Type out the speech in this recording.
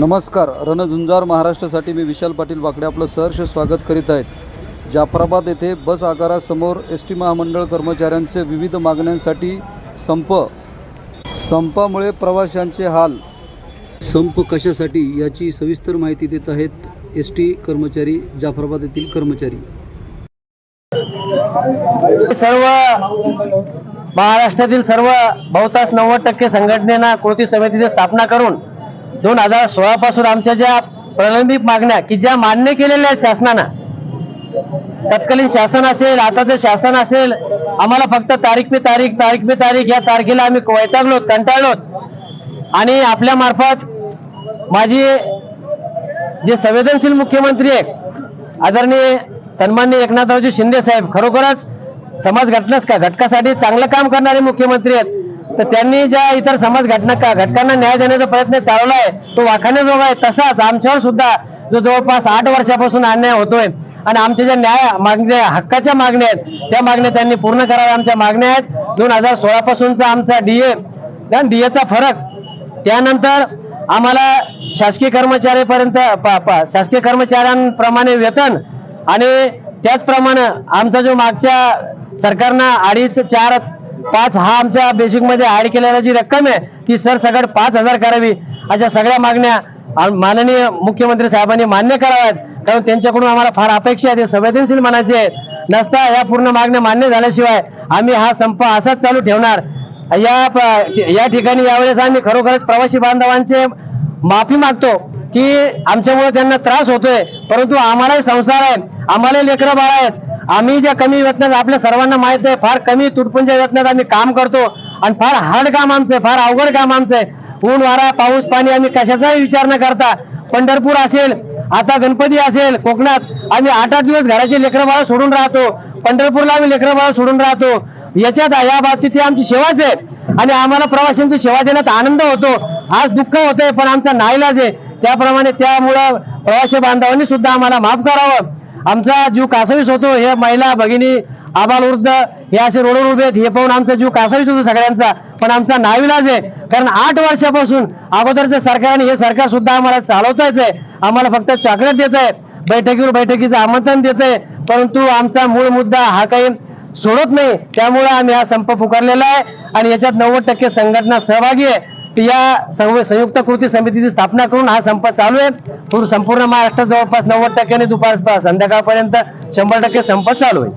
नमस्कार. रणझुंजार महाराष्ट्रासाठी मी विशाल पाटील वाकडे आपलं सहर्ष स्वागत करीत आहेत. जाफराबाद येथे बस आगारासमोर एस टी महामंडळ कर्मचाऱ्यांचे विविध मागण्यांसाठी संप. संपामुळे प्रवाशांचे हाल. संप कशासाठी याची सविस्तर माहिती देत आहेत एस टी कर्मचारी जाफराबाद येथील कर्मचारी. सर्व महाराष्ट्रातील सर्व बहुतांश नव्वद टक्के संघटनेना कृती समितीची स्थापना करून दोन हजार सोळा पासून आमच्या ज्या प्रलंबित मागण्या की ज्या मान्य केलेल्या आहेत शासनानं तत्कालीन शासन असेल आताचं शासन असेल आम्हाला फक्त तारीख पे तारीख तारीख पे तारीख या तारखेला आम्ही वैतागलो कंटाळलो. आणि आपल्या मार्फत माझी जे संवेदनशील मुख्यमंत्री आहेत आदरणीय सन्माननीय एकनाथरावजी शिंदे साहेब खरोखरच समाज घटनास का घटकासाठी चांगलं काम करणारे मुख्यमंत्री आहेत. तर त्यांनी ज्या इतर समाज घटना घटकांना न्याय देण्याचा प्रयत्न चालवला आहे तो वाखाण्याजोगा आहे. तसाच आमच्यावर सुद्धा जो जवळपास आठ वर्षापासून अन्याय होतोय आणि आमच्या ज्या न्याय मागण्या हक्काच्या मागण्या आहेत त्या मागण्या त्यांनी पूर्ण कराव्या आमच्या मागण्या आहेत. दोन हजार सोळा पासूनचा आमचा डीए डीएचा फरक त्यानंतर आम्हाला शासकीय कर्मचारीपर्यंत प- प- शासकीय कर्मचाऱ्यांप्रमाणे वेतन आणि त्याचप्रमाणे आमचा जो मागच्या सरकारनं अडीच चार पाच हा आमच्या बेसिकमध्ये ॲड ऍड केलेला जी रक्कम आहे ती सरसकट पाच हजार करावी. अशा सगळ्या मागण्या माननीय मुख्यमंत्री साहेबांनी मान्य कराव्यात. कारण त्यांच्याकडून आम्हाला फार अपेक्षा आहे ते संवेदनशील मनाचे आहेत. नसता या पूर्ण मागण्या मान्य झाल्याशिवाय आम्ही हा संप असाच चालू ठेवणार. या या ठिकाणी यावेळेस आम्ही खरोखरच प्रवासी बांधवांचे माफी मागतो की आमच्यामुळे त्यांना त्रास होतोय. परंतु आम्हालाही संसार आहे आम्हालाही लेकरं बाळ आहेत. आम्ही ज्या कमी वेतनात आपल्या सर्वांना माहीत आहे फार कमी तुटपुंच्या वेतनात आम्ही काम करतो आणि फार हार्ड काम आमचं आहे, फार अवघड काम आमचं आहे. ऊन वारा पाऊस पाणी आम्ही कशाचाही विचार न करता पंढरपूर असेल आता गणपती असेल कोकणात आम्ही आठ आठ दिवस घराचे लेकरं बाळा सोडून राहतो. पंढरपूरला आम्ही लेकरं बाळा सोडून राहतो. याच्यात या बाबतीत ती आमची सेवाच आहे. आणि आम्हाला प्रवाशांची सेवा देण्यात आनंद होतो. आज दुःख होतंय पण आमचा नाईलाज आहे. त्याप्रमाणे त्यामुळं प्रवासी बांधवांनी सुद्धा आम्हाला माफ करावं. आमचा जीव कासावीस होतो हे महिला भगिनी आबाल वृद्ध हे असे रोडवर उभे आहेत हे पाहून आमचा जीव कासावीस होतो सगळ्यांचा. पण आमचा नाविलाज आहे कारण आठ वर्षापासून अगोदरचं सरकार आणि हे सरकार सुद्धा आम्हाला चालवताच आहे. आम्हाला फक्त चॉकलेट देत आहे बैठकीवर बैठकीचं आमंत्रण देत आहे परंतु आमचा मूळ मुद्दा हा काही सोडत नाही. त्यामुळे आम्ही हा संप पुकारलेला आहे आणि याच्यात नव्वद टक्के संघटना सहभागी आहे. या संव- संयुक्त कृती समितीची स्थापना करून हा संप चालू आहे. पूर्ण संपूर्ण महाराष्ट्रात जवळपास नव्वद टक्क्याने दुपार संध्याकाळपर्यंत शंभर टक्के संप चालू आहे.